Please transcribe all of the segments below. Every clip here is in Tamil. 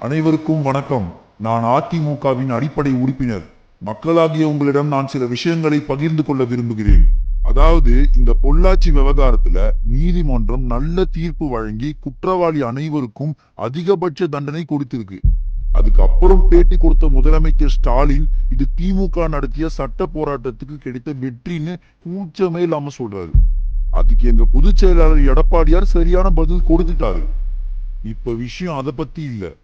அனைவருக்கும் வணக்கம். நான் அதிமுகவின் அடிப்படை உறுப்பினர். மக்களாகிய உங்களிடம் நான் சில விஷயங்களை பகிர்ந்து கொள்ள விரும்புகிறேன். அதாவது இந்த பொள்ளாச்சி விவகாரத்துல நீதிமன்றம் நல்ல தீர்ப்பு வழங்கி குற்றவாளி அனைவருக்கும் அதிகபட்ச தண்டனை கொடுத்திருக்கு. அதுக்கப்புறம் பேட்டி கொடுத்த முதலமைச்சர் ஸ்டாலின் இது திமுக நடத்திய சட்ட போராட்டத்துக்கு கிடைத்த வெற்றின்னு கூச்சமே இல்லாம சொல்றாரு. அதுக்கு எங்க பொதுச் செயலாளர் எடப்பாடியார் சரியான பதில் கொடுத்துட்டாரு. இப்ப விஷயம் அதை பத்தி இல்லை.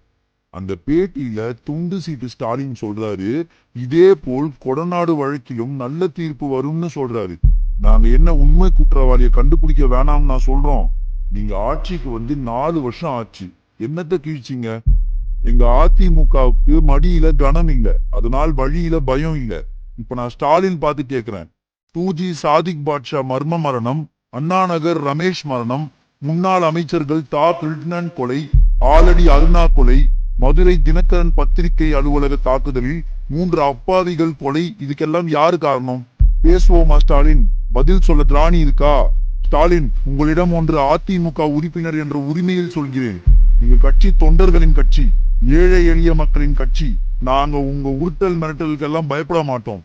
அந்த பேட்டியில துண்டு சீட்டு ஸ்டாலின் சொல்றாரு இதே போல் கொடநாடு வழக்கிலும் நல்ல தீர்ப்பு வரும்னு சொல்றாரு. நாங்க என்ன உண்மை குற்றவாளியை கண்டுபிடிக்க வேணாம்னு நான் சொல்றோம். நீங்க ஆட்சிக்கு வந்து நாலு வருஷம் ஆச்சு. என்னத்த கீழ்ச்சிங்க? எங்க அதிமுகவுக்கு மடியில கனம் இல்ல. அதனால் வழியில பயம் இல்ல. இப்ப நான் ஸ்டாலின் பார்த்து கேக்குறேன். டூஜி சாதிக் பாட்ஷா மர்ம மரணம் அண்ணாநகர் ரமேஷ் மரணம் முன்னாள் அமைச்சர்கள் தா. கிருஷ்ணன் கொலை ஆலடி அருணா கொலை மதுரை தினகரன் பத்திரிகை அலுவலக தாக்குதலில் மூன்று அப்பாவிகள் கொலை. இதுக்கெல்லாம் யாரு காரணம்? பேசுவோமா ஸ்டாலின்? பதில் சொல்ல திராணி இருக்கா? ஸ்டாலின் உங்களிடம் ஒன்று அதிமுக உறுப்பினர் என்ற உரிமையில் சொல்கிறேன். எங்க கட்சி தொண்டர்களின் கட்சி ஏழை எளிய மக்களின் கட்சி. நாங்க உங்க உருட்டல் மிரட்டலுக்கெல்லாம் பயப்பட மாட்டோம்.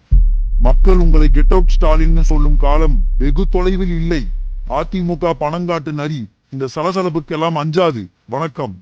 மக்கள் உங்களை கெட் அவுட் ஸ்டாலின்னு சொல்லும் காலம் வெகு தொலைவில் இல்லை. அதிமுக பணங்காட்டு நரி இந்த சலசலப்புக்கெல்லாம் அஞ்சாது. வணக்கம்.